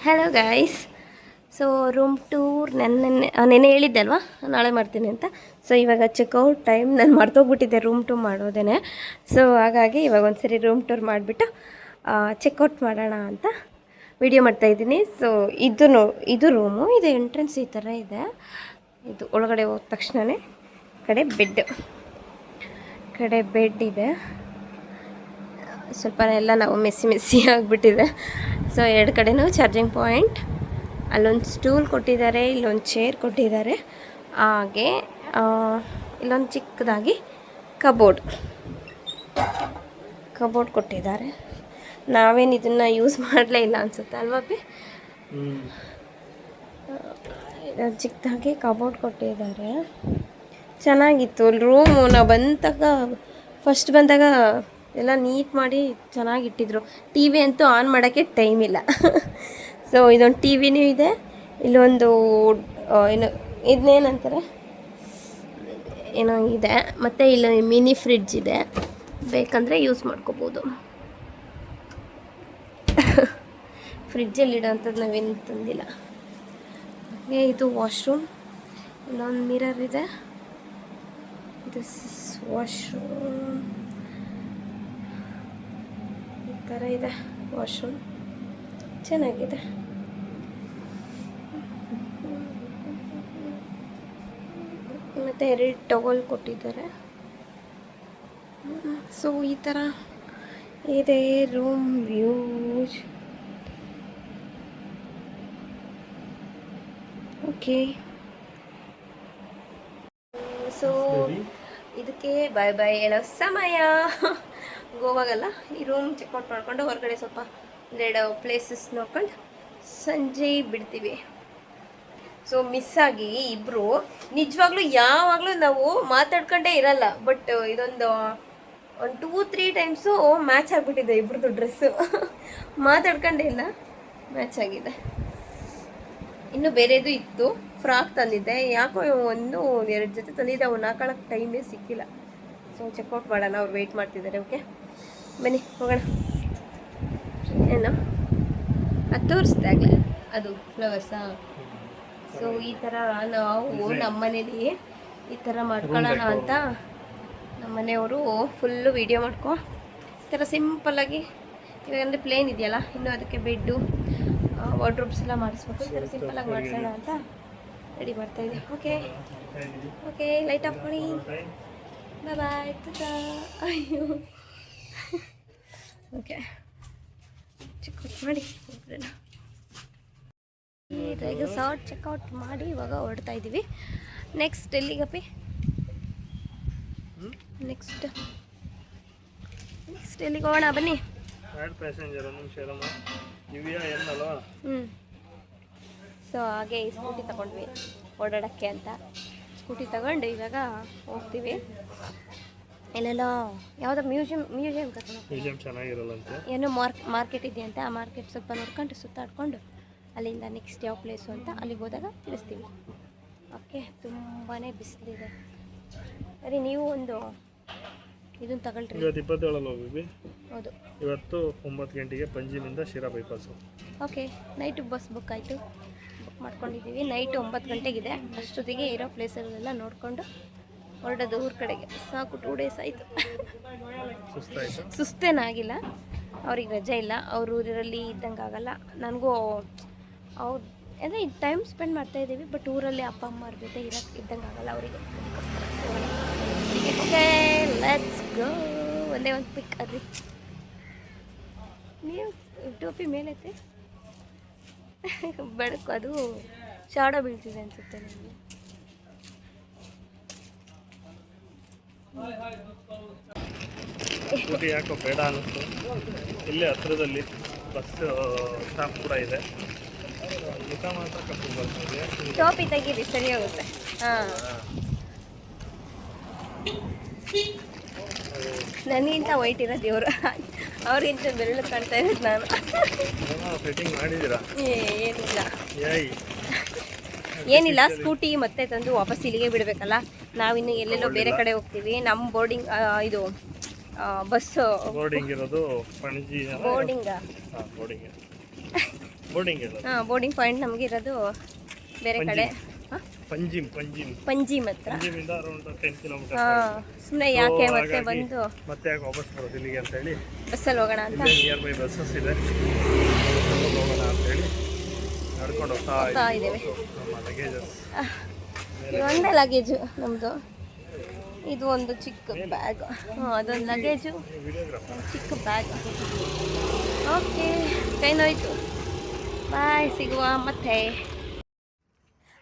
Hello guys so room tour ನನ್ನ ನೆನ್ನೆ ಹೇಳಿದ್ದೆ ಅಲ್ವಾ ನಾಳೆ ಮಾಡ್ತೀನಿ ಅಂತ. ಸೊ ಇವಾಗ ಚೆಕ್ಔಟ್ ಟೈಮ್ ನಾನು ಮರ್ತೋಗ್ಬಿಟ್ಟಿದ್ದೆ ರೂಮ್ ಟೂರ್ ಮಾಡೋದೇ ಸೊ ಹಾಗಾಗಿ ಇವಾಗ ಒಂದ್ಸರಿ ರೂಮ್ ಟೂರ್ ಮಾಡಿಬಿಟ್ಟು ಚೆಕ್ಔಟ್ ಮಾಡೋಣ ಅಂತ ವಿಡಿಯೋ ಮಾಡ್ತಾಯಿದ್ದೀನಿ ಸೊ ಇದು ಇದು ರೂಮು ಇದು ಎಂಟ್ರೆನ್ಸ್ ಈ ಥರ ಇದೆ. ಇದು ಒಳಗಡೆ ಹೋದ ತಕ್ಷಣವೇ ಕಡೆ ಬೆಡ್ ಕಡೆ ಬೆಡ್ ಇದೆ. ಸ್ವಲ್ಪ ಎಲ್ಲ ನಾವು ಮೆಸ್ಸಿ ಮೆಸ್ಸಿ ಆಗಿಬಿಟ್ಟಿದೆ. ಸೊ ಎರಡು ಕಡೆನೂ ಚಾರ್ಜಿಂಗ್ ಪಾಯಿಂಟ್ ಅಲ್ಲೊಂದು ಸ್ಟೂಲ್ ಕೊಟ್ಟಿದ್ದಾರೆ, ಇಲ್ಲೊಂದು ಚೇರ್ ಕೊಟ್ಟಿದ್ದಾರೆ. ಹಾಗೆ ಇಲ್ಲೊಂದು ಚಿಕ್ಕದಾಗಿ ಕಬೋರ್ಡ್ ಕಬೋರ್ಡ್ ಕೊಟ್ಟಿದ್ದಾರೆ. ನಾವೇನು ಇದನ್ನು ಯೂಸ್ ಮಾಡಲೇ ಇಲ್ಲ ಅನಿಸುತ್ತೆ ಅಲ್ವಾ ಬಿ ಚಿಕ್ಕದಾಗಿ ಕಬೋರ್ಡ್ ಕೊಟ್ಟಿದ್ದಾರೆ. ಚೆನ್ನಾಗಿತ್ತು. ರೂಮು ನಾವು ಬಂದಾಗ ಫಸ್ಟ್ ಬಂದಾಗ ಎಲ್ಲ ನೀಟ್ ಮಾಡಿ ಚೆನ್ನಾಗಿಟ್ಟಿದ್ರು. ಟಿ ವಿ ಅಂತೂ ಆನ್ ಮಾಡೋಕ್ಕೆ ಟೈಮ್ ಇಲ್ಲ. ಸೊ ಇದೊಂದು ಟಿ ವಿನೂ ಇದೆ. ಇಲ್ಲೊಂದು ಏನು ಇದನ್ನೇನಂತಾರೆ ಏನೋ ಇದೆ. ಮತ್ತು ಇಲ್ಲಿ ಮಿನಿ ಫ್ರಿಡ್ಜ್ ಇದೆ. ಬೇಕಂದರೆ ಯೂಸ್ ಮಾಡ್ಕೋಬೋದು. ಫ್ರಿಡ್ಜಲ್ಲಿ ಇಡೋಂಥದ್ದು ನಾವೇನು ತಂದಿಲ್ಲ. ಹಾಗೆ ಇದು ವಾಶ್ರೂಮ್ ಇಲ್ಲೊಂದು ಮಿರರ್ ಇದೆ. ದಿಸ್ ವಾಶ್ರೂಮ್ ಥರ ಇದೆ ವಾಶ್ರೂಮ್. ಚೆನ್ನಾಗಿದೆ. ಮತ್ತು ಎರಡು ಟವಲ್ ಕೊಟ್ಟಿದ್ದಾರೆ. ಸೊ ಈ ಥರ ಇದೆ ರೂಮ್ ವ್ಯೂಜ್ ಓಕೆ. ಸೊ ಇದಕ್ಕೆ ಬಾಯ್ ಬಾಯ್ ಹೇಳೋ ಸಮಯ. ಗೋವಾಗಲ್ಲ ಈ ರೂಮ್ ಚೆಕ್ಔಟ್ ಮಾಡಿಕೊಂಡು ಹೊರಗಡೆ ಸ್ವಲ್ಪ ಒಂದೆರಡು ಪ್ಲೇಸಸ್ ನೋಡ್ಕೊಂಡು ಸಂಜೆ ಬಿಡ್ತೀವಿ. ಸೊ ಮಿಸ್ ಆಗಿ ಇಬ್ಬರು ನಿಜವಾಗ್ಲೂ ಯಾವಾಗಲೂ ನಾವು ಮಾತಾಡ್ಕೊಂಡೇ ಇರಲ್ಲ ಬಟ್ ಇದೊಂದು ಒಂದು ಟೂ ತ್ರೀ ಟೈಮ್ಸು ಮ್ಯಾಚ್ ಆಗಿಬಿಟ್ಟಿದೆ ಇಬ್ರದ್ದು ಡ್ರೆಸ್ಸು ಮಾತಾಡ್ಕೊಂಡೇ ಇಲ್ಲ ಮ್ಯಾಚ್ ಆಗಿದೆ. ಇನ್ನು ಬೇರೆದು ಇತ್ತು ಫ್ರಾಕ್ ತಂದಿದ್ದೆ. ಯಾಕೋ ಒಂದು ಎರಡು ಜೊತೆ ತಂದಿದ್ದೆ, ಅವ್ನು ಹಾಕೊಳ್ಳೋಕ್ಕೆ ಟೈಮೇ ಸಿಕ್ಕಿಲ್ಲ. ಸೊ ಚೆಕ್ಔಟ್ ಮಾಡೋಣ, ಅವ್ರು ವೆಯ್ಟ್ ಮಾಡ್ತಿದ್ದಾರೆ ಓಕೆ ಬನ್ನಿ ಹೋಗೋಣ. ಏನೋ? ಅದು ತೋರಿಸ್ದೆ ಆಗಲೇ. ಅದು ಫ್ಲವರ್ಸಾ ಸೊ ಈ ಥರ ನಾವು ನಮ್ಮ ಮನೇಲಿ ಈ ಥರ ಮಾಡ್ಕೊಳ್ಳೋಣ ಅಂತ ನಮ್ಮ ಮನೆಯವರು ಫುಲ್ಲು ವೀಡಿಯೋ ಮಾಡ್ಕೊ. ಈ ಥರ ಸಿಂಪಲ್ಲಾಗಿ ಇವಾಗ ಅಂದರೆ ಪ್ಲೇನ್ ಇದೆಯಲ್ಲ ಇನ್ನು ಅದಕ್ಕೆ ಬೆಡ್ಡು ವಾರ್ಡ್ರೋಬ್ಸ್ ಎಲ್ಲ ಮಾಡಿಸ್ಬೇಕು. ಈ ಥರ ಸಿಂಪಲ್ಲಾಗಿ ಮಾಡಿಸೋಣ ಅಂತ ರೆಡಿ ಮಾಡ್ತಾ ಇದ್ದೀವಿ ಓಕೆ ಓಕೆ ಲೈಟ್ ಆಫ್ ಮಾಡಿ. ಬಾಯ್ ಬಾಯ್ ಅಯ್ಯೋ. ಓಕೆ. ಚೆಕ್ಔಟ್ ಮಾಡಿ. ಹೋಗ್ಬಿಡೋಣ ಈಗ ಸಾರ್ಟ್ ಚೆಕ್ಔಟ್ ಮಾಡಿ ಇವಾಗ ಹೊರಡ್ತಾ ಇದ್ದೀವಿ ನೆಕ್ಸ್ಟ್ ಎಲ್ಲಿಗಪ್ಪಿ ನೆಕ್ಸ್ಟ್ ನೆಕ್ಸ್ಟ್ ಎಲ್ಲಿಗೆ ಹೋಗೋಣ? ಬನ್ನಿ. ಪ್ಯಾಸೆಂಜರ್ ಹ್ಞೂ ಸೊ ಹಾಗೆ ಈ ಸ್ಕೂಟಿ ತಗೊಂಡ್ವಿ. ಓಡಾಡೋಕ್ಕೆ ಅಂತ. ಸ್ಕೂಟಿ ತಗೊಂಡು ಇವಾಗ ಹೋಗ್ತೀವಿ. ಎಲ್ಲೆಲ್ಲೋ ಯಾವುದೋ ಮ್ಯೂಸಿಯಂ ಮ್ಯೂಸಿಯಂ ಕರ್ಕೊಂಡು ಮ್ಯೂಸಿಯಂ ಚೆನ್ನಾಗಿರಲ್ಲಂತೆ. ಏನೋ ಮಾರ್ಕ್ ಮಾರ್ಕೆಟ್ ಇದೆಯಂತೆ ಆ ಮಾರ್ಕೆಟ್ ಸ್ವಲ್ಪ ನೋಡ್ಕೊಂಡು ಸುತ್ತಾಡ್ಕೊಂಡು ಅಲ್ಲಿಂದ ನೆಕ್ಸ್ಟ್ ಯಾವ ಪ್ಲೇಸು ಅಂತ ಅಲ್ಲಿಗೆ ಹೋದಾಗ ತಿಳಿಸ್ತೀವಿ. ಓಕೆ ತುಂಬಾ ಬಿಸಿಲಿದೆ. ಸರಿ ನೀವು ಒಂದು ಇದನ್ನು ತಗೊಳ್ರಿ. ಇವತ್ತು ಇಪ್ಪತ್ತೇಳಲ್ಲಿ ಹೋಗಿದ್ವಿ ಹೌದು. ಇವತ್ತು ಒಂಬತ್ತು ಗಂಟೆಗೆ ಪಂಜಿನಿಂದ Sira bypass okay night bus book ಆಯಿತು. ಬುಕ್ ಮಾಡ್ಕೊಂಡಿದ್ದೀವಿ. ನೈಟ್ ಒಂಬತ್ತು ಗಂಟೆಗಿದೆ. ಅಷ್ಟೊತ್ತಿಗೆ ಇರೋ ಪ್ಲೇಸಲ್ಲೆಲ್ಲ ನೋಡಿಕೊಂಡು ಹೊರಡೋದು ಊರ ಕಡೆಗೆ. ಸಾಕು ಟೂ ಡೇಸ್ ಆಯಿತು. ಸುಸ್ತೇನಾಗಿಲ್ಲ. ಅವ್ರಿಗೆ ರಜೆ ಇಲ್ಲ. ಅವ್ರ ಊರಲ್ಲಿ ಇದ್ದಂಗೆ ಆಗಲ್ಲ. ನನಗೂ ಅವ್ರು ಅಂದರೆ ಟೈಮ್ ಸ್ಪೆಂಡ್ ಮಾಡ್ತಾ ಇದ್ದೀವಿ ಬಟ್ ಊರಲ್ಲಿ ಅಪ್ಪ ಅಮ್ಮವ್ರ ಜೊತೆ ಇರೋಕ್ಕೆ ಇದ್ದಂಗೆ ಆಗಲ್ಲ ಅವರಿಗೆ. ಲೆಟ್ಸ್ ಗೋ ಒಂದೇ ಒಂದು ಪಿಕ್ ಅದ್ರಿ ನೀವು ಟೋಪಿ ಮೇಲೈತೆ? ಬೆಳಕು ಅದು ಶಾಡೋ ಬೀಳ್ತಿದೆ ಅನಿಸುತ್ತೆ ನನಗೆ ಸ್ಕೂಟಿ ಯಾಕೋ ಬೇಡ ಅನ್ನಿಸ್ತು. ಇಲ್ಲೇ ಹತ್ರದಲ್ಲಿ ಬಸ್ ಸ್ಟಾಪ್ ಕೂಡ ಇದೆ. ಊಟ ಮಾತ್ರ ಕರ್ಕೊಂಡು ಬರ್ತೀವಿ. ಟೋಪಿ ತೆಗೀರಿ ಸರಿ ಹೋಗುತ್ತೆ. ಹಾಂ. ನನಗಿಂತ ವೈಟ್ ಇರೋದು ಇವರು ಅವ್ರಿಗಿಂತ ಬೆರಳು ಕಾಣ್ತಾ ಇರೋದು ನಾನು. ಫಿಟ್ಟಿಂಗ್ ಮಾಡಿದ್ದೀರಾ? ಏನಿಲ್ಲ. ಏನಿಲ್ಲ ಸ್ಕೂಟಿ ಮತ್ತೆ ತಂದು ವಾಪಸ್ ಇಲ್ಲಿಗೆ ಬಿಡಬೇಕಲ್ಲ? ನಾವಿನ್ನು ಎಲ್ಲೆಲ್ಲೋ ಬೇರೆ ಕಡೆ ಹೋಗ್ತೀವಿ. ನಮ್ಮ ಬೋರ್ಡಿಂಗ್ ಇದು ಬಸ್ ಬೋರ್ಡಿಂಗ್ ಇರೋದು ಪಣಜಿ ಬೋರ್ಡಿಂಗ್. ಬೋರ್ಡಿಂಗ್. ಬೋರ್ಡಿಂಗ್ ಹಾಂ ಬೋರ್ಡಿಂಗ್ ಪಾಯಿಂಟ್ ನಮಗೆ ಇರೋದು ಬೇರೆ ಕಡೆ. ಪಂಜಿಮ್ ಪಂಜಿಮ್ ಪಂಜಿಮ್ ಹತ್ರ ಪಂಜಿಮಿಂದ ಅರೌಂಡ್ ಟೆನ್ ಕಿಲೋಮೀಟರ್ ಹಾಂ ಸುಮ್ಮನೆ ಯಾಕೆ ಮತ್ತೆ ಬಂದು ಮತ್ತೆ ಯಾಕೆ ವಾಪಸ್ ಬರೋದು ಇಲ್ಲಿಗೆ ಅಂತ ಹೇಳಿ ಬಸ್ಸಲ್ಲಿ ಹೋಗೋಣ ಅಂತ? ನಿಯರ್ ಬೈ ಬಸ್ಸಸ್ ಇದೆ. ಹೋಗೋಣ ಅಂತ ಹೇಳಿ ನಡ್ಕೊಂಡು ಹೋಗ್ತಾ ಇದ್ದೀವಿ. ನಮ್ಮ ಲಗೇಜಸ್ ಒಂದೇ ಲಗೇಜು ನಮ್ಮದು ಇದು ಒಂದು ಚಿಕ್ಕ ಬ್ಯಾಗ್ ಅದೊಂದು ಲಗೇಜು ಚಿಕ್ಕ ಬ್ಯಾಗ್ ಓಕೆ ಕೈ ಬಾಯ್ ಸಿಗುವ, ಮತ್ತೆ.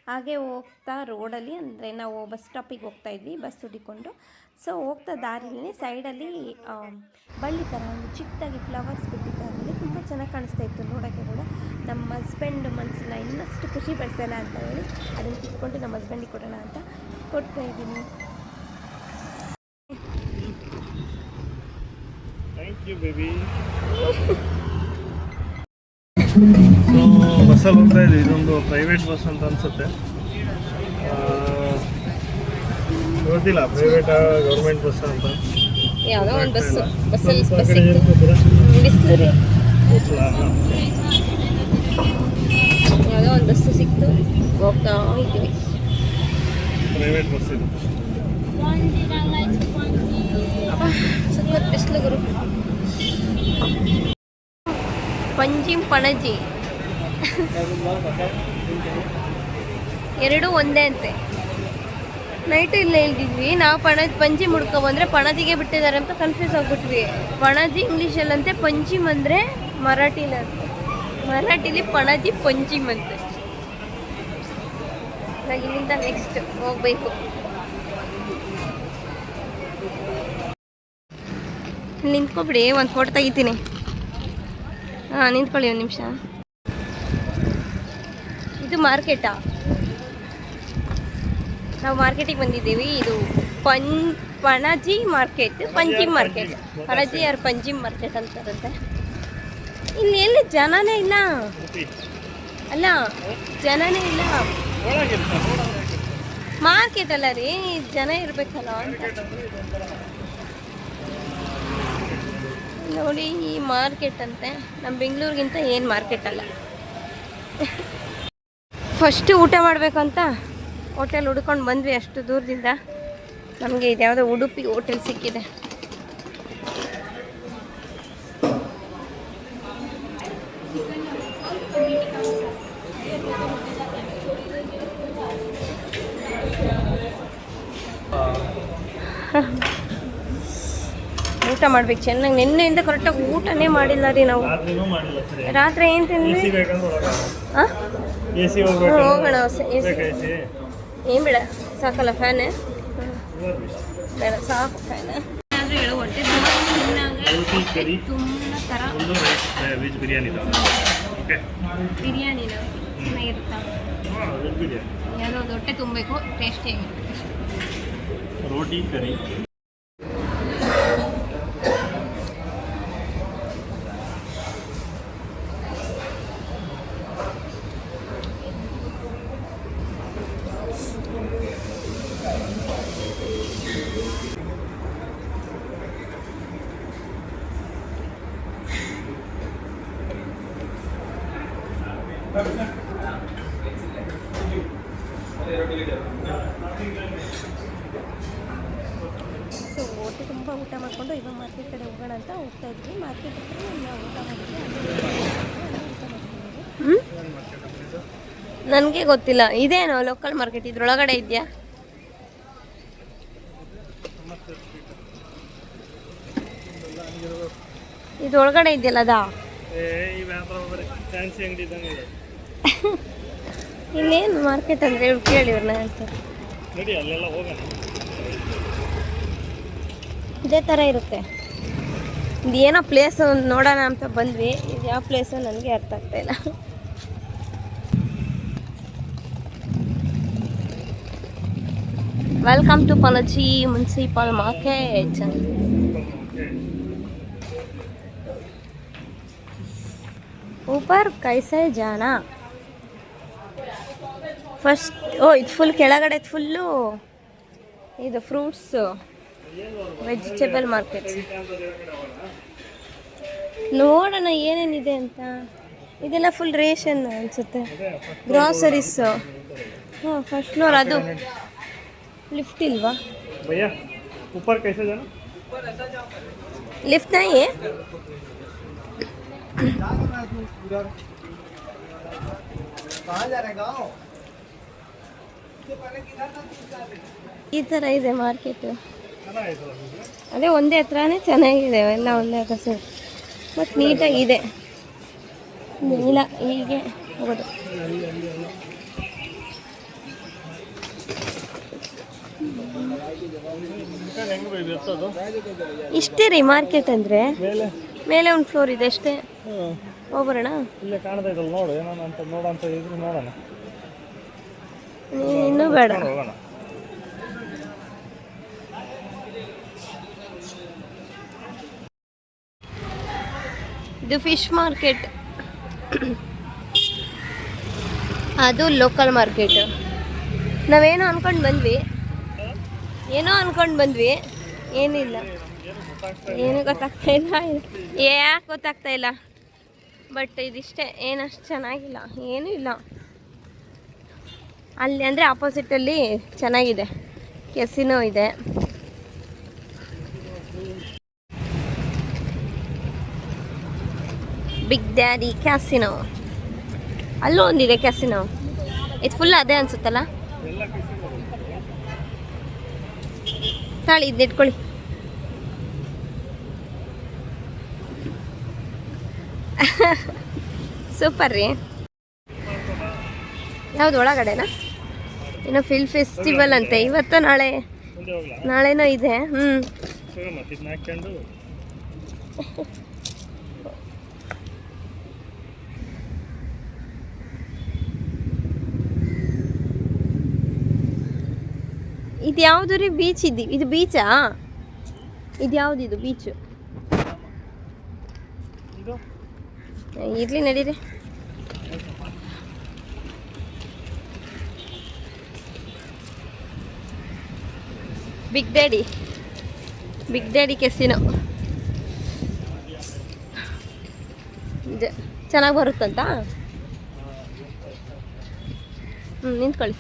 ಹಾಗೆ ಹೋಗ್ತಾ ರೋಡಲ್ಲಿ ಅಂದರೆ ನಾವು ಬಸ್ ಸ್ಟಾಪಿಗೆ ಹೋಗ್ತಾ ಇದ್ವಿ ಬಸ್ ಹುಡಿಕೊಂಡು. ಸೊ ಹೋಗ್ತಾ ದಾರಿಲಿ ಸೈಡಲ್ಲಿ ಬಳ್ಳಿ ಥರ ಒಂದು ಚಿಕ್ಕದಾಗಿ ಫ್ಲವರ್ಸ್ ಬಿಟ್ಟಿದ್ದಾರೆ ತುಂಬ ಚೆನ್ನಾಗಿ ಕಾಣಿಸ್ತಾ ಇತ್ತು ನೋಡೋಕ್ಕೆ ಕೂಡ. ನಮ್ಮ ಹಸ್ಬೆಂಡ್ ಮನಸ್ಸನ್ನ ಇನ್ನಷ್ಟು ಖುಷಿ ಪಡಿಸೋಣ ಅಂತ ಹೇಳಿ ಅದನ್ನು ಕಿತ್ಕೊಂಡು ನಮ್ಮ ಹಸ್ಬೆಂಡಿಗೆ ಕೊಡೋಣ ಅಂತ ಕೊಡ್ತಾ ಇದ್ದೀನಿ. ಬಸ್ಸಲ್ಲಿ ಹೋಗ್ತಾ ಇದೆ ಇದೊಂದು ಪ್ರೈವೇಟ್ ಬಸ್ ಅಂತ ಅನ್ಸುತ್ತೆ ಆ, ಗೊತ್ತಿಲ್ಲ ಪ್ರೈವೇಟ್ ಗೌರ್ಮೆಂಟ್ ಬಸ್ ಅಂತ. ಯಾವುದೋ ಒಂದು ಬಸ್ ಬಸ್ಸಲ್ಲಿ ಬಸ್ ಬಿಸಿಲು ರೀ. ಯಾವುದೋ ಒಂದು ಬಸ್ಸು ಸಿಕ್ತು. ಹೋಗ್ತಾ ಇದ್ದೀವಿ ಪ್ರೈವೇಟ್ ಬಸ್ ಇದು. ಸಖತ್ ಬಿಸಿಲು ಗುರು. ಪಂಜಿಂ ಪಣಜಿ. ಎರಡೂ ಒಂದೇ ಅಂತೆ. ನೈಟು ಇಲ್ಲೇ ಇಲ್ದಿದ್ವಿ. ನಾವು ಪಣಜ್ ಪಂಚಿ ಮುಡ್ಕೊ ಬಂದ್ರೆ ಪಣಜಿಗೆ ಬಿಟ್ಟಿದ್ದಾರೆ ಅಂತ ಕನ್ಫ್ಯೂಸ್ ಆಗ್ಬಿಟ್ವಿ. ಪಣಜಿ ಇಂಗ್ಲೀಷಲ್ಲಂತೆ ಪಂಜಿಮ್ ಅಂದರೆ ಮರಾಠಿಲಂತೆ. ಮರಾಠಿಲಿ ಪಣಜಿ ಪಂಜಿಮ್ ಅಂತೆ ನಾವು ಇಲ್ಲಿಂದ ನೆಕ್ಸ್ಟ್ ಹೋಗ್ಬೇಕು. ನಿಂತ್ಕೊಬಿಡಿ, ಒಂದು ಫೋಟೋ ತೆಗಿತೀನಿ. ಹಾಂ, ನಿಂತ್ಕೊಳ್ಳಿ ಒಂದು ನಿಮಿಷ. ಇದು ಮಾರ್ಕೆಟಾ? ನಾವು ಮಾರ್ಕೆಟಿಗೆ ಬಂದಿದ್ದೀವಿ. ಇದು ಪಂ ಪಣಜಿ ಮಾರ್ಕೆಟ್ ಪಂಜಿಮ್ ಮಾರ್ಕೆಟ್. ಪಣಜಿ ಯಾರು ಪಂಜಿಮ್ ಮಾರ್ಕೆಟ್ ಅಂತಾರಂತೆ ಇಲ್ಲಿ ಎಲ್ಲಿ ಜನನೇ ಇಲ್ಲ. ಅಲ್ಲ ಜನನೇ ಇಲ್ಲ. ಮಾರ್ಕೆಟ್ ಅಲ್ಲ ರೀ ಜನ ಇರ್ಬೇಕಲ್ಲ ಅಂತ. ನೋಡಿ ಈ ಮಾರ್ಕೆಟ್ ಅಂತೆ. ನಮ್ಮ ಬೆಂಗಳೂರಿಗಿಂತ ಏನು ಮಾರ್ಕೆಟ್ ಅಲ್ಲ. ಫಸ್ಟ್ ಊಟ ಮಾಡಬೇಕು ಅಂತ ಹೋಟೆಲ್ ಹುಡ್ಕೊಂಡು ಬಂದ್ವಿ ಅಷ್ಟು ದೂರದಿಂದ. ನಮಗೆ ಇದ್ಯಾವುದೋ ಉಡುಪಿ ಹೋಟೆಲ್ ಸಿಕ್ಕಿದೆ. ಊಟ ಮಾಡ್ಬೇಕು ಚೆನ್ನಾಗಿ ನಿನ್ನೆಯಿಂದ ಕರೆಕ್ಟಾಗಿ ಊಟನೇ ಮಾಡಿಲ್ಲ ರೀ ನಾವು. ರಾತ್ರಿ ಏನು ತಿನ್ನಿ ಹೋಗೋಣ. ಏನು ಬೇಡ? ಸಾಕಲ್ಲ ಫ್ಯಾನ್ ಬೇಡ ಸಾಕು ಫ್ಯಾನ್ ಹೇಳು ಹೊಟ್ಟೆ ವೆಜ್ ಬಿರಿಯಾನಿ ಚೆನ್ನಾಗಿರುತ್ತಾ? ಬಿರಿಯಾನಿ ಯಾವುದೋ ಹೊಟ್ಟೆ ತುಂಬಬೇಕು ಟೇಸ್ಟಿ ರೋಟಿ ಕರಿ ಸೊ ಹೊಟ್ಟೆ ತುಂಬ ಊಟ ಮಾಡಿಕೊಂಡು ಇವಾಗ ಮಾರ್ಕೆಟ್ ಕಡೆ ಹೋಗೋಣ ಅಂತ ಹೋಗ್ತಾ ಇದ್ವಿ ಮಾರ್ಕೆಟ್ ಹತ್ರ ನಾವು ಊಟ ಮಾಡಿದ್ವಿ ಅಲ್ಲಿ ನನಗೆ ಗೊತ್ತಿಲ್ಲ ಇದೇನೋ ಲೋಕಲ್ ಮಾರ್ಕೆಟ್ ಇದ್ರೊಳಗಡೆ ಇದೆಯಾ? ಇದ್ರೊಳಗಡೆ ಇದೆಯಲ್ಲ ಅದಾ? ಇನ್ನೇನು ಮಾರ್ಕೆಟ್ ಅಂದರೆ ಇವ್ರು ಕೇಳಿ ಇವ್ರನ್ನ ಹೇಳ್ತಾರೆ ಅಲ್ಲೆಲ್ಲ ಹೋಗೋಣ. ಇದೇ ಥರ ಇರುತ್ತೆ. ಏನೋ ಪ್ಲೇಸ್ ನೋಡೋಣ ಅಂತ ಬಂದ್ವಿ. ಇದು ಯಾವ ಪ್ಲೇಸು ನನಗೆ ಅರ್ಥ ಆಗ್ತಾ ಇಲ್ಲ. Welcome to Panaji municipal market ಊಪರ್ ಕೈಸೆ ಜಾಣ ಫಸ್ಟ್ ಓ ಇದು ಫುಲ್ ಕೆಳಗಡೆ ಫುಲ್ಲು ಇದು ಫ್ರೂಟ್ಸು ವೆಜಿಟೇಬಲ್ ಮಾರ್ಕೆಟ್ ನೋಡೋಣ ಏನೇನಿದೆ ಅಂತ. ಇದೆಲ್ಲ ಫುಲ್ ರೇಷನ್ ಅನಿಸುತ್ತೆ. ಗ್ರಾಸರೀಸು ಹ್ಞೂ ಫಸ್ಟ್ ಫ್ಲೋರ್ ಅದು. ಲಿಫ್ಟ್ ಇಲ್ವಾ? ಲಿಫ್ಟ್ ನಾಯಿ ಈ ಥರ ಇದೆ ಮಾರ್ಕೆಟು ಅದೇ ಒಂದೇ ಹತ್ರನೇ ಚೆನ್ನಾಗಿದೆ ಎಲ್ಲ ಒಳ್ಳೆ ಹತ್ರ ಸೇರಿ ನೀಟಾಗಿ ಇದೆ. ಇಲ್ಲ ಹೀಗೆ ಹೋಗೋದು. ಇಷ್ಟೇ ರೀ ಮಾರ್ಕೆಟ್ ಅಂದರೆ. ಮೇಲೆ? ಒಂದು ಫ್ಲೋರ್ ಇದೆ ಅಷ್ಟೇ. ಹೋಗ್ಬರೋಣ? ಇಲ್ಲೇ ಕಾಣ್ತಾ ಇದ್ದಲ್ಲ ನೋಡು. ಏನೋ ಅಂತ ನೋಡಂತ ಇದ್ರೆ ನೋಡೋಣ. ನೀ- ಇನ್ನೂ ಬೇಡ. ಇದು ಫಿಶ್ ಮಾರ್ಕೆಟ್ ಅದು ಲೋಕಲ್ ಮಾರ್ಕೆಟ್ ನಾವೇನೋ ಅನ್ಕೊಂಡು ಬಂದ್ವಿ. ಏನೋ ಅನ್ಕೊಂಡು ಬಂದ್ವಿ. ಏನಿಲ್ಲ. ಏನು ಗೊತ್ತಾಗ್ತಾ ಇಲ್ಲ. ಯಾಕೆ ಗೊತ್ತಾಗ್ತಾ ಇಲ್ಲ. ಬಟ್ ಇದಿಷ್ಟೇ. ಏನಷ್ಟು ಚೆನ್ನಾಗಿಲ್ಲ. ಏನೂ ಇಲ್ಲ. ಅಲ್ಲಿ ಅಂದರೆ ಆಪೋಸಿಟಲ್ಲಿ ಚೆನ್ನಾಗಿದೆ. ಕೆಸಿನೋ ಇದೆ. ಬಿಗ್ ಡ್ಯಾಡಿ ಕ್ಯಾಸಿನೋ ಅಲ್ಲೂ ಒಂದಿದೆ ಕ್ಯಾಸಿನೋ ಇದು ಫುಲ್ ಅದೇ ಅನ್ಸುತ್ತಲ್ಲ? ತಾಳಿ ಇದನ್ನ ಇಟ್ಕೊಳ್ಳಿ. ಸೂಪರ್ ರೀ. ಯಾವ್ದು ಒಳಗಡೆನಾ? ಏನೋ ಫಿಲ್ ಫೆಸ್ಟಿವಲ್ ಅಂತೆ. ಇವತ್ತು ನಾಳೆ ನಾಳೆನೋ ಇದೆ. ಹ್ಞೂ ಹೋಗೋಣ ಇದನ್ನ ಹಾಕ್ಕೊಂಡು ಇದು ಯಾವುದು ರೀ ಬೀಚ್ ಇದ್ದಿ, ಇದು ಬೀಚಾ ಇದು ಯಾವುದು ಇದು ಬೀಚು ಇರಲಿ ನಡೀರಿ. Big daddy big daddy casino ಚೆನ್ನಾಗಿ ಬರುತ್ತಂತ? ಹ್ಞೂ ನಿಂತ್ಕೊಳ್ಳಿ.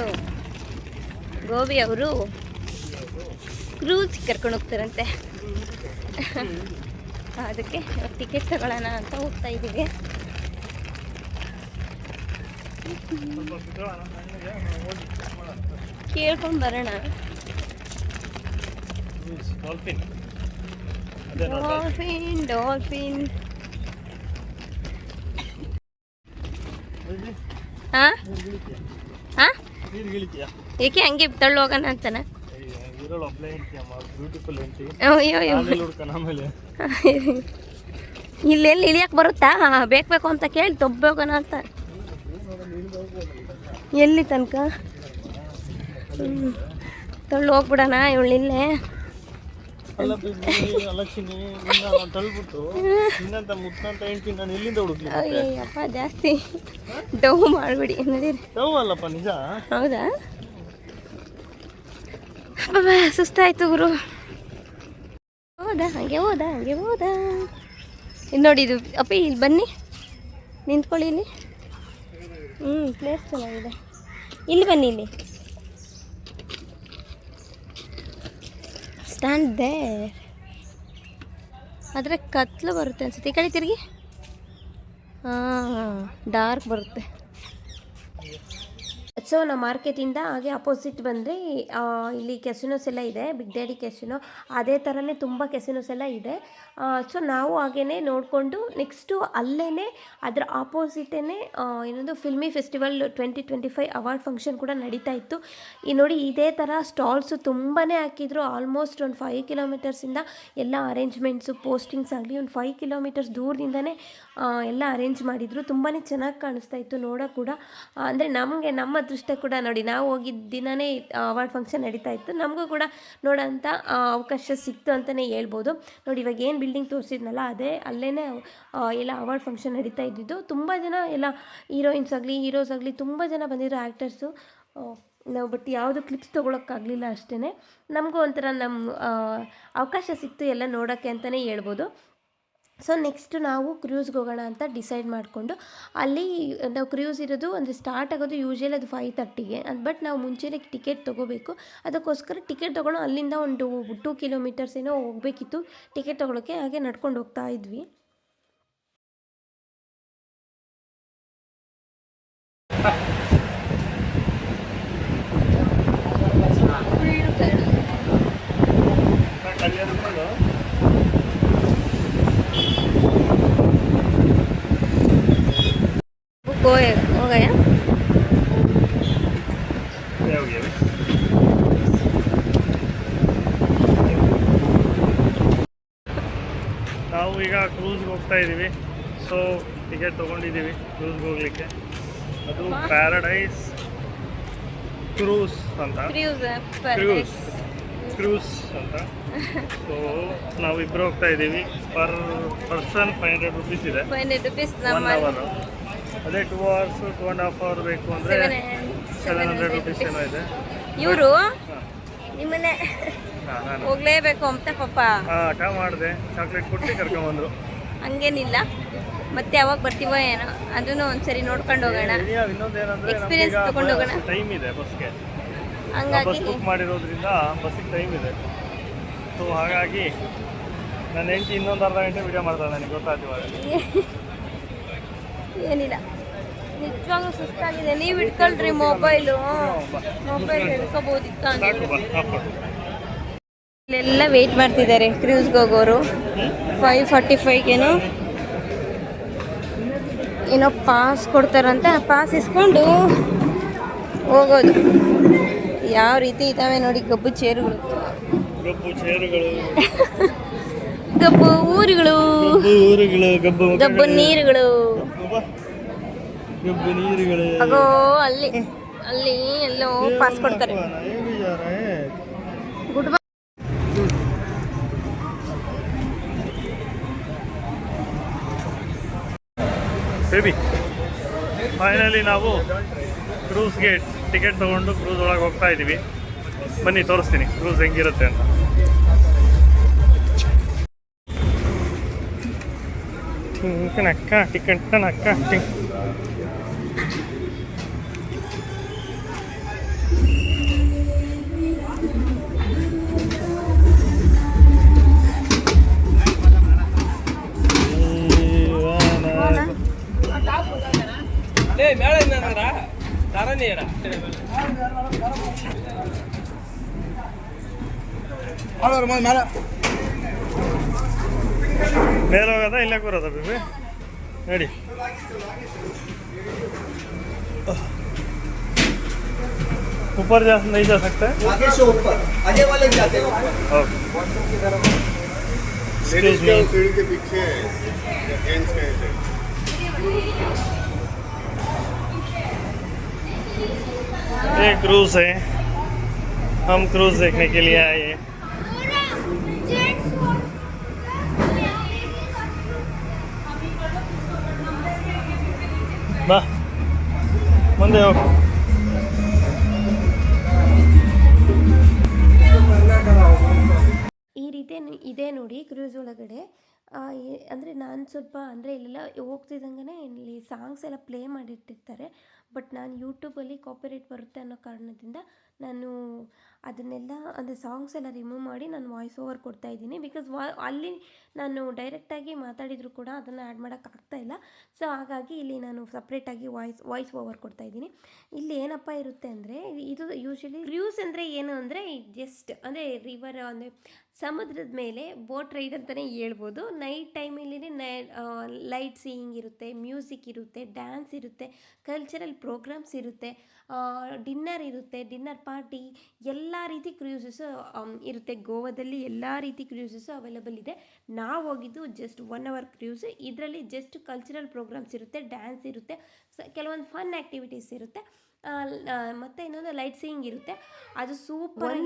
ಸೊ ಗೋಬಿ ಅವರು ಕ್ರೂಸ್ ಕರ್ಕೊಂಡು ಹೋಗ್ತಾರಂತೆ. ಅದಕ್ಕೆ ಟಿಕೆಟ್ ತಗೊಳ್ಳೋಣ ಅಂತ ಹೋಗ್ತಾ ಇದ್ದೀವಿ. ಕೇಳ್ಕೊಂಡ್ ಬರೋಣ. ಡಾಲ್ಫಿನ್ ಅದೇ ನೋಡಿ ಡಾಲ್ಫಿನ್ ಹಾಂ ಏಕೆ ಹಂಗೆ ತಳ್ಳು ಹೋಗೋಣ ಅಂತಾನೆ ಇಲ್ಲೆಲ್ಲಿ ಇಳಿಯಕ್ಕೆ ಬರುತ್ತಾ? ಬೇಕು ಬೇಕು ಅಂತ ಕೇಳಿ ತೊಬ್ಬೋಗೋಣ ಅಂತ. ಎಲ್ಲಿ ತನಕ? ಹ್ಮ್. ತಳ್ಳು ಹೋಗ್ಬಿಡೋಣ ಇವಳಿಲ್ಲೇ ಅಲ್ಲ ಬಿಬ್ಬಿ ಲಕ್ಷ್ಮಿ ನಾನು ತಳ್ಬಿಟ್ಟು ನಿನ್ನಂತ ಮುತ್ತಂತ ಹೇಳ್ತೀನಿ ನಾನು ಎಲ್ಲಿಂದ ಹುಡುಕ್ಲಿ ಅಯ್ಯಪ್ಪ ಜಾಸ್ತಿ ಡೌ ಮಾಡ್ಬಿಡಿ ನಡೀರಿ. ಅಲ್ಲಪ್ಪ ನಿಜ? ಹೌದಾ? ಸುಸ್ತಾಯ್ತು ಗುರು. ಹೌದಾ ಹಂಗೆ ಹೋದ ಹಂಗೆ ಹೋದ. ಇಲ್ಲಿ ನೋಡಿ ಇದು ಅಪ್ಪಿ ಇಲ್ಲಿ ಬನ್ನಿ. ನಿಂತ್ಕೊಳ್ಳಿ ಇಲ್ಲಿ. ಹ್ಞೂ ಪ್ಲೇಸ್ ಚೆನ್ನಾಗಿದೆ. ಇಲ್ಲಿ ಬನ್ನಿ ಇಲ್ಲಿ. ಸ್ಟ್ಯಾಂಡ್ ದೇರ್ ಆದರೆ ಕತ್ಲು ಬರುತ್ತೆ ಅನ್ಸುತ್ತೆ. ಈ ಕಡೆ ತಿರುಗಿ. ಹಾಂ ಡಾರ್ಕ್ ಬರುತ್ತೆ. ಸೊ ನಮ್ಮ ಮಾರ್ಕೆಟಿಂದ ಹಾಗೆ ಅಪೋಸಿಟ್ ಬಂದರೆ ಇಲ್ಲಿ ಕೆಸಿನೋಸ್ ಎಲ್ಲ ಇದೆ. ಬಿಗ್ ಡ್ಯಾಡಿ ಕೆಸಿನೋ ಅದೇ ಥರನೇ ತುಂಬ ಕೆಸಿನೋಸ್ ಎಲ್ಲ ಇದೆ. ಸೊ ನಾವು ಹಾಗೇ ನೋಡಿಕೊಂಡು ನೆಕ್ಸ್ಟು ಅಲ್ಲೇ ಅದರ ಆಪೋಸಿಟೇ ಏನೊಂದು film festival twenty twenty five award function ಕೂಡ ನಡೀತಾ ಇತ್ತು. ಈ ನೋಡಿ ಇದೇ ಥರ ಸ್ಟಾಲ್ಸು ತುಂಬಾ ಹಾಕಿದ್ರು. ಆಲ್ಮೋಸ್ಟ್ ಒಂದು ಫೈವ್ ಕಿಲೋಮೀಟರ್ಸಿಂದ ಎಲ್ಲ ಅರೇಂಜ್ಮೆಂಟ್ಸು ಪೋಸ್ಟಿಂಗ್ಸ್ ಆಗಲಿ ಒಂದು ಫೈವ್ ಕಿಲೋಮೀಟರ್ಸ್ ದೂರದಿಂದನೇ ಎಲ್ಲ ಅರೇಂಜ್ ಮಾಡಿದರು. ತುಂಬಾ ಚೆನ್ನಾಗಿ ಕಾಣಿಸ್ತಾ ಇತ್ತು ನೋಡೋ ಕೂಡ. ಅಂದರೆ ನಮಗೆ ನಮ್ಮ ಅದೃಷ್ಟ ಕೂಡ ನೋಡಿ, ನಾವು ಹೋಗಿದ್ದ ದಿನವೇ ಅವಾರ್ಡ್ ಫಂಕ್ಷನ್ ನಡೀತಾ ಇತ್ತು. ನಮಗೂ ಕೂಡ ನೋಡೋಂಥ ಅವಕಾಶ ಸಿಕ್ತು ಅಂತಲೇ ಹೇಳ್ಬೋದು. ನೋಡಿ ಇವಾಗ ಏನು ಬಿಲ್ಡಿಂಗ್ ತೋರಿಸಿದ್ನಲ್ಲ, ಅದೇ ಅಲ್ಲೇ ಎಲ್ಲ ಅವಾರ್ಡ್ ಫಂಕ್ಷನ್ ನಡೀತಾ ಇದ್ದಿದ್ದು. ತುಂಬ ಜನ ಎಲ್ಲ ಹೀರೋಯಿನ್ಸ್ ಆಗಲಿ, ಹೀರೋಸ್ ಆಗಲಿ ತುಂಬ ಜನ ಬಂದಿರೋ ಆ್ಯಕ್ಟರ್ಸು ನಾವು ಬಟ್ ಯಾವುದು ಕ್ಲಿಪ್ಸ್ ತೊಗೊಳಕ್ಕಾಗಲಿಲ್ಲ ಅಷ್ಟೇ ನಮಗೂ ಒಂಥರ ನಮ್ಮ ಅವಕಾಶ ಸಿಕ್ತು ಎಲ್ಲ ನೋಡೋಕ್ಕೆ ಅಂತಲೇ ಹೇಳ್ಬೋದು. ಸೊ ನೆಕ್ಸ್ಟ್ ನಾವು ಕ್ರೂಸ್ಗೆ ಹೋಗೋಣ ಅಂತ ಡಿಸೈಡ್ ಮಾಡಿಕೊಂಡು, ಅಲ್ಲಿ ನಾವು ಕ್ರೂಸ್ ಇರೋದು ಅಂದರೆ ಸ್ಟಾರ್ಟ್ ಆಗೋದು ಯೂಶ್ವಲಿ ಅದು ಫೈವ್ ತರ್ಟಿಗೆ ಬಟ್ ನಾವು ಮುಂಚೆನೇ ಟಿಕೆಟ್ ತೊಗೋಬೇಕು. ಅದಕ್ಕೋಸ್ಕರ ಟಿಕೆಟ್ ತೊಗೊಂಡು ಅಲ್ಲಿಂದ ಒಂದು ಟೂ ಕಿಲೋಮೀಟರ್ಸ್ ಏನೋ ಹೋಗಬೇಕಿತ್ತು. ಟಿಕೆಟ್ ತೊಗೊಳಕ್ಕೆ ಹಾಗೆ ನಡ್ಕೊಂಡು ಹೋಗ್ತಾ ಇದ್ವಿ ಕಲ್ಯಾಣ ಮಾಡು. ಹೋಗಯ ಯಾವ ಗೆರೆ? ನಾವು ಈಗ ಕ್ರೂಸ್ಗೆ ಹೋಗ್ತಾ ಇದ್ದೀವಿ. ಸೊ ಟಿಕೆಟ್ ತೊಗೊಂಡಿದ್ದೀವಿ ಕ್ರೂಸ್ಗೆ ಹೋಗ್ಲಿಕ್ಕೆ. ಅದು ಪ್ಯಾರಡೈಸ್ ಕ್ರೂಸ್ ಅಂತ. ಕ್ರೂಸ್ ಕ್ರೂಸ್ ಅಂತ. ಸೊ ನಾವಿಬ್ಬರು ಹೋಗ್ತಾ ಇದ್ದೀವಿ. Per person five hundred rupees ಇದೆ. ಒನ್ ಅವರ್ ಅದೇ two hours two and half hour ಬೇಕು ಅಂದರೆ ಸೆವೆನ್ ಹಂಡ್ರೆಡ್ ರುಪೀಸ್ ಏನೋ ಇದೆ. ಇವರು? ನಿಮ್ಮನ್ನೇ ಹೋಗ್ಲೇಬೇಕು ಅಂತ ಪಾಪ. ಹಾಂ ಹಠ ಮಾಡಿದೆ. ಚಾಕ್ಲೇಟ್ ಕೊಟ್ಟು ಕರ್ಕೊಂಬಂದರು. ಹಂಗೇನಿಲ್ಲ. ಮತ್ತೆ ಯಾವಾಗ ಬರ್ತೀವೋ ಏನೋ ಅದನ್ನು ಒಂದ್ಸರಿ ನೋಡ್ಕೊಂಡು ಹೋಗೋಣ. ಎಕ್ಸ್ಪೀರಿಯನ್ಸ್ ತಗೊಂಡು ಹೋಗೋಣ. ಟೈಮ್ ಇದೆ ಬಸ್ಗೆ. ಹಂಗಾಗಿ ಬುಕ್ ಮಾಡಿರೋದ್ರಿಂದ ಬಸ್ಸಿಗೆ ಟೈಮ್ ಇದೆ. ಸೊ ಹಾಗಾಗಿ ನನ್ನ ಹೆಂಡತಿ ಇನ್ನೊಂದು ಅರ್ಧ ಗಂಟೆ ವಿಡಿಯೋ ಮಾಡ್ತಾಳೆ ನನಗೆ ಗೊತ್ತಾಯ್ತು ಇವಾಗ ಏನಿಲ್ಲ. ನಿಜವಾಗ್ಲೂ ಸುಸ್ತಾಗಿದೆ. ನೀವು ಇಟ್ಕೊಳ್ರಿ ಮೊಬೈಲು ಮೊಬೈಲ್ ಹಿಡ್ಕೋಬೋದಿತ್ತು. ಇಲ್ಲೆಲ್ಲ ವೇಟ್ ಮಾಡ್ತಿದ್ದಾರೆ ಕ್ರೂಸ್ಗೆ ಹೋಗೋರು. ಫೈವ್ ಫಾರ್ಟಿ ಫೈವ್ಗೇನು ಏನೋ ಪಾಸ್ ಕೊಡ್ತಾರಂತ ಪಾಸ್ ಇಸ್ಕೊಂಡು ಹೋಗೋದು. ಯಾವ ರೀತಿ ಇದ್ದಾವೆ ನೋಡಿ ಗಬ್ಬು ಚೇರುಗಳು. ಗಬ್ಬು ಊರುಗಳು. ಗಬ್ಬು ನೀರುಗಳು. ಅಗೋ ಅಲ್ಲಿ ಅಲ್ಲಿ ಎಲ್ಲೋ ಪಾಸ್ ಕೊಡ್ತಾರೆ. ಬೇಬಿ ಫೈನಲಿ ನಾವು ಕ್ರೂಸ್ಗೆ ಟಿಕೆಟ್ ತೊಗೊಂಡು ಕ್ರೂಸ್ ಒಳಗೆ ಹೋಗ್ತಾ ಇದ್ದೀವಿ ಬನ್ನಿ, ತೋರಿಸ್ತೀನಿ ಕ್ರೂಸ್ ಹೆಂಗಿರುತ್ತೆ ಅಂತ. ಟಿಂಕನಕ್ಕ ಟಿಕೆಟ್ನಕ್ಕ ಟಿಂಕ್. ಮೇಲೆ ಹೋಗೋದ ಇಲ್ಲೇ ಕೂರೋದ ಬೇಬಿ ನಡಿ ऊपर जा नहीं जा सकते आगे से ऊपर आगे वाले जाते हैं ऊपर एक्सक्यूज मी सीढ़ी के पीछे जेंट्स का है ये क्रूज है हम क्रूज देखने के लिए आए हैं ಬಾ. ಮುಂದೆ ಹೋಗು. ಈ ರೀತಿ ಇದೆ ನೋಡಿ ಕ್ರೂಸ್ ಒಳಗಡೆ. ಅಂದರೆ ನಾನು ಸ್ವಲ್ಪ ಅಂದರೆ ಇಲ್ಲೆಲ್ಲ ಹೋಗ್ತಿದ್ದಂಗೆ ಇಲ್ಲಿ ಸಾಂಗ್ಸ್ ಎಲ್ಲ ಪ್ಲೇ ಮಾಡಿಟ್ಟಿರ್ತಾರೆ. ಬಟ್ ನಾನು ಯೂಟ್ಯೂಬಲ್ಲಿ ಕಾಪಿರೈಟ್ ಬರುತ್ತೆ ಅನ್ನೋ ಕಾರಣದಿಂದ ನಾನು ಅದನ್ನೆಲ್ಲ, ಅಂದರೆ ಸಾಂಗ್ಸ್ ಎಲ್ಲ ರಿಮೂವ್ ಮಾಡಿ ನಾನು ವಾಯ್ಸ್ ಓವರ್ ಕೊಡ್ತಾ ಇದ್ದೀನಿ. ಬಿಕಾಸ್ ವಾ, ಅಲ್ಲಿ ನಾನು ಡೈರೆಕ್ಟಾಗಿ ಮಾತಾಡಿದರೂ ಕೂಡ ಅದನ್ನು ಆ್ಯಡ್ ಮಾಡೋಕ್ಕಾಗ್ತಾ ಇಲ್ಲ. ಸೊ ಹಾಗಾಗಿ ಇಲ್ಲಿ ನಾನು ಸಪ್ರೇಟಾಗಿ ವಾಯ್ಸ್ ವಾಯ್ಸ್ ಓವರ್ ಕೊಡ್ತಾ ಇದ್ದೀನಿ. ಇಲ್ಲಿ ಏನಪ್ಪ ಇರುತ್ತೆ ಅಂದರೆ, ಇದು ಯೂಶಲಿ ಕ್ರೂಸ್ ಅಂದರೆ ಏನು ಅಂದರೆ ಜಸ್ಟ್ ಅಂದರೆ ರಿವರ್ ಅಂದರೆ ಸಮುದ್ರದ ಮೇಲೆ ಬೋಟ್ ರೈಡ್ ಅಂತಲೇ ಹೇಳ್ಬೋದು. ನೈಟ್ ಟೈಮಲ್ಲಿ ನೈ ಲೈಟ್ ಸೀಯಿಂಗ್ ಇರುತ್ತೆ ಮ್ಯೂಸಿಕ್ ಇರುತ್ತೆ ಡ್ಯಾನ್ಸ್ ಇರುತ್ತೆ ಕಲ್ಚರಲ್ ಪ್ರೋಗ್ರಾಮ್ಸ್ ಇರುತ್ತೆ ಡಿನ್ನರ್ ಇರುತ್ತೆ ಡಿನ್ನರ್ ಪಾರ್ಟಿ ಎಲ್ಲ ರೀತಿ ಕ್ರೂಸಸ್ ಇರುತ್ತೆ. ಗೋವಾದಲ್ಲಿ ಎಲ್ಲ ರೀತಿ ಕ್ರೂಸಸ್ ಅವೈಲಬಲ್ ಇದೆ. ನಾವು ಹೋಗಿದ್ದು ಜಸ್ಟ್ ಒನ್ ಅವರ್ ಕ್ರೂಸ್ ಇದರಲ್ಲಿ ಜಸ್ಟ್ ಕಲ್ಚರಲ್ ಪ್ರೋಗ್ರಾಮ್ಸ್ ಇರುತ್ತೆ ಡ್ಯಾನ್ಸ್ ಇರುತ್ತೆ ಕೆಲವೊಂದು ಫನ್ ಆ್ಯಕ್ಟಿವಿಟೀಸ್ ಇರುತ್ತೆ. ಮತ್ತೆ ಇನ್ನೊಂದು ಲೈಟ್ ಸೀಯಿಂಗ್ ಇರುತ್ತೆ. ಅದು ಸೂಪರ್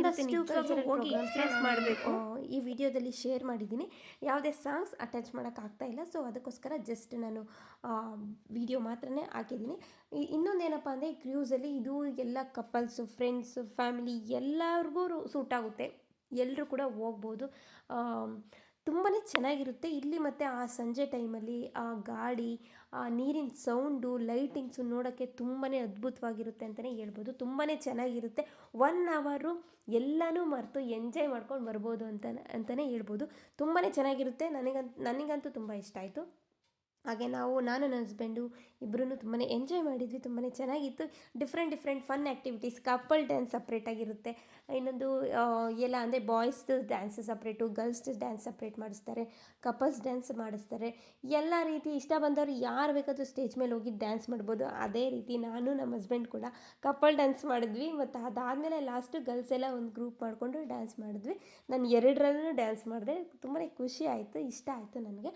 ಹೋಗಿ ಎಕ್ಸ್ಪ್ರೆಸ್ ಮಾಡಬೇಕು. ಈ ವಿಡಿಯೋದಲ್ಲಿ ಶೇರ್ ಮಾಡಿದ್ದೀನಿ. ಯಾವುದೇ ಸಾಂಗ್ಸ್ ಅಟ್ಯಾಚ್ ಮಾಡೋಕ್ಕಾಗ್ತಾ ಇಲ್ಲ. ಸೊ ಅದಕ್ಕೋಸ್ಕರ ಜಸ್ಟ್ ನಾನು ವಿಡಿಯೋ ಮಾತ್ರನೇ ಹಾಕಿದ್ದೀನಿ. ಇನ್ನೊಂದೇನಪ್ಪ ಅಂದರೆ ಕ್ರ್ಯೂಸಲ್ಲಿ ಇದು ಎಲ್ಲ ಕಪಲ್ಸು ಫ್ರೆಂಡ್ಸು ಫ್ಯಾಮಿಲಿ ಎಲ್ಲರಿಗೂ ಸೂಟ್ ಆಗುತ್ತೆ. ಎಲ್ಲರೂ ಕೂಡ ಹೋಗ್ಬೋದು. ತುಂಬಾ ಚೆನ್ನಾಗಿರುತ್ತೆ. ಇಲ್ಲಿ ಮತ್ತು ಆ ಸಂಜೆ ಟೈಮಲ್ಲಿ ಆ ಗಾಡಿ, ಆ ನೀರಿನ ಸೌಂಡು, ಲೈಟಿಂಗ್ಸು ನೋಡೋಕ್ಕೆ ತುಂಬಾ ಅದ್ಭುತವಾಗಿರುತ್ತೆ ಅಂತಲೇ ಹೇಳ್ಬೋದು. ತುಂಬಾ ಚೆನ್ನಾಗಿರುತ್ತೆ. ಒನ್ ಅವರು ಎಲ್ಲನೂ ಮರೆತು ಎಂಜಾಯ್ ಮಾಡ್ಕೊಂಡು ಬರ್ಬೋದು ಅಂತ ಅಂತಲೇ ಹೇಳ್ಬೋದು. ತುಂಬಾ ಚೆನ್ನಾಗಿರುತ್ತೆ. ನನಗಂತ, ನನಗಂತೂ ತುಂಬ ಇಷ್ಟ ಆಯಿತು. ಹಾಗೆ ನಾವು, ನಾನು ನನ್ನ ಹಸ್ಬೆಂಡು ಇಬ್ಬರೂ ತುಂಬಾ ಎಂಜಾಯ್ ಮಾಡಿದ್ವಿ ತುಂಬಾ ಚೆನ್ನಾಗಿತ್ತು. Different different fun activities couple dance ಸಪ್ರೇಟಾಗಿರುತ್ತೆ ಇನ್ನೊಂದು ಎಲ್ಲ ಅಂದರೆ ಬಾಯ್ಸ್ದು ಡ್ಯಾನ್ಸ್ ಸಪ್ರೇಟು ಗರ್ಲ್ಸ್ದು ಡ್ಯಾನ್ಸ್ ಸಪ್ರೇಟ್ ಮಾಡಿಸ್ತಾರೆ ಕಪಲ್ಸ್ ಡ್ಯಾನ್ಸ್ ಮಾಡಿಸ್ತಾರೆ. ಎಲ್ಲ ರೀತಿ ಇಷ್ಟ ಬಂದವರು ಯಾರು ಬೇಕಾದರೂ ಸ್ಟೇಜ್ ಮೇಲೆ ಹೋಗಿ ಡ್ಯಾನ್ಸ್ ಮಾಡ್ಬೋದು. ಅದೇ ರೀತಿ ನಾನು ನಮ್ಮ ಹಸ್ಬೆಂಡ್ ಕೂಡ ಕಪಲ್ ಡ್ಯಾನ್ಸ್ ಮಾಡಿದ್ವಿ. ಮತ್ತು ಅದಾದಮೇಲೆ ಲಾಸ್ಟು ಗರ್ಲ್ಸ್ ಎಲ್ಲ ಒಂದು ಗ್ರೂಪ್ ಮಾಡಿಕೊಂಡು ಡ್ಯಾನ್ಸ್ ಮಾಡಿದ್ವಿ. ನಾನು ಎರಡರಲ್ಲೂ ಡ್ಯಾನ್ಸ್ ಮಾಡಿದೆ. ತುಂಬಾ ಖುಷಿ ಆಯಿತು, ಇಷ್ಟ ಆಯಿತು ನನಗೆ.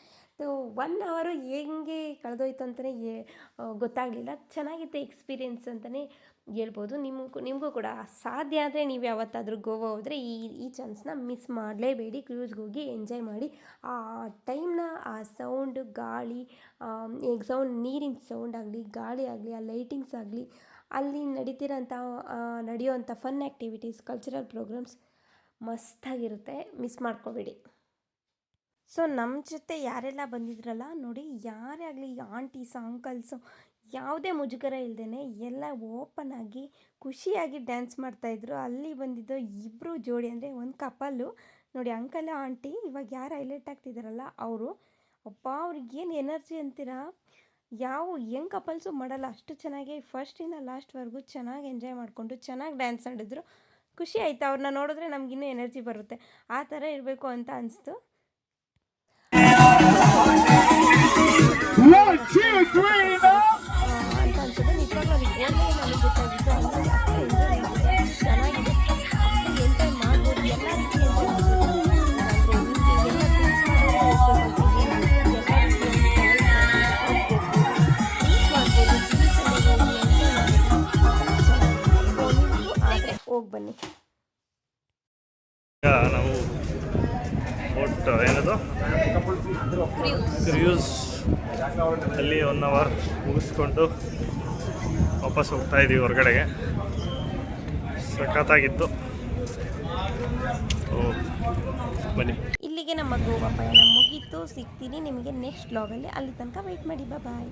ಒನ್ ಅವರು ಹೆಂಗೆ ಕಳೆದೋಯ್ತು ಅಂತಲೇ ಗೊತ್ತಾಗಲಿಲ್ಲ. ಚೆನ್ನಾಗಿತ್ತು ಎಕ್ಸ್ಪೀರಿಯೆನ್ಸ್ ಅಂತಲೇ ಹೇಳ್ಬೋದು. ನಿಮಗೂ ನಿಮಗೂ ಕೂಡ ಸಾಧ್ಯ ಆದರೆ ನೀವು ಯಾವತ್ತಾದರೂ ಗೋವಾ ಹೋದರೆ ಈ ಈ ಚಾನ್ಸ್ನ ಮಿಸ್ ಮಾಡಲೇಬೇಡಿ. ಕ್ರೂಸ್ಗೆ ಹೋಗಿ ಎಂಜಾಯ್ ಮಾಡಿ. ಆ ಟೈಮ್ನ ಆ ಸೌಂಡ್ ಗಾಳಿ ಸೌಂಡ್ ನೀರಿನ ಸೌಂಡ್ ಆಗಲಿ, ಗಾಳಿ ಆಗಲಿ, ಆ ಲೈಟಿಂಗ್ಸ್ ಆಗಲಿ, ಅಲ್ಲಿ ನಡೀತಿರೋಂಥ ನಡೆಯುವಂಥ ಫನ್ ಆ್ಯಕ್ಟಿವಿಟೀಸ್ ಕಲ್ಚರಲ್ ಪ್ರೋಗ್ರಾಮ್ಸ್ ಮಸ್ತಾಗಿರುತ್ತೆ. ಮಿಸ್ ಮಾಡ್ಕೋಬೇಡಿ. ಸೊ ನಮ್ಮ ಜೊತೆ ಯಾರೆಲ್ಲ ಬಂದಿದ್ರಲ್ಲ ನೋಡಿ, ಯಾರೇ ಆಗಲಿ ಆಂಟೀಸ್, ಅಂಕಲ್ಸು, ಯಾವುದೇ ಮುಜುಗರ ಇಲ್ಲದೇ ಎಲ್ಲ ಓಪನ್ ಆಗಿ ಖುಷಿಯಾಗಿ ಡ್ಯಾನ್ಸ್ ಮಾಡ್ತಾಯಿದ್ರು ಅಲ್ಲಿ ಬಂದಿದ್ದು ಇಬ್ಬರು ಜೋಡಿ ಅಂದರೆ ಒಂದು ಕಪಲ್ಲು. ನೋಡಿ, ಅಂಕಲ್, ಆಂಟಿ ಇವಾಗ ಯಾರು ಹೈಲೈಟ್ ಆಗ್ತಿದ್ದಾರಲ್ಲ ಅವರು. ಅಪ್ಪ ಅವ್ರಿಗೇನು ಎನರ್ಜಿ ಅಂತೀರಾ? ಯಾವ, ಹೆಂಗ್ ಕಪಲ್ಸು ಮಾಡಲ್ಲ. ಅಷ್ಟು ಚೆನ್ನಾಗಿ ಫಸ್ಟಿಂದ ಲಾಸ್ಟ್ವರೆಗೂ ಚೆನ್ನಾಗಿ ಎಂಜಾಯ್ ಮಾಡಿಕೊಂಡು ಚೆನ್ನಾಗಿ ಡ್ಯಾನ್ಸ್ ಆಡಿದ್ರು. ಖುಷಿ ಆಯಿತು. ಅವ್ರನ್ನ ನೋಡಿದ್ರೆ ನಮಗಿನ್ನೂ ಎನರ್ಜಿ ಬರುತ್ತೆ. ಆ ಥರ ಇರಬೇಕು ಅಂತ ಅನಿಸ್ತು. ಅಂತ ಅನ್ಸುತ್ತೆ ನಿಜವಾಗ್ಲೂ ಅದು ಮುಗಿಸ್ಕೊಂಡು ವಾಪಸ್ ಹೋಗ್ತಾ ಇದ್ದೀವಿ ಹೊರಗಡೆಗೆ. ಸಖತ್ತಾಗಿತ್ತು. ಬನ್ನಿ. ಇಲ್ಲಿಗೆ ನಮ್ಮ ಗೋವಾ ಪಯಣ ಮುಗೀತು. ಸಿಗ್ತೀನಿ ನಿಮಗೆ ನೆಕ್ಸ್ಟ್ ಬ್ಲಾಗಲ್ಲಿ ಅಲ್ಲಿ. ತನಕ ವೆಯ್ಟ್ ಮಾಡಿ. ಬಾಯ್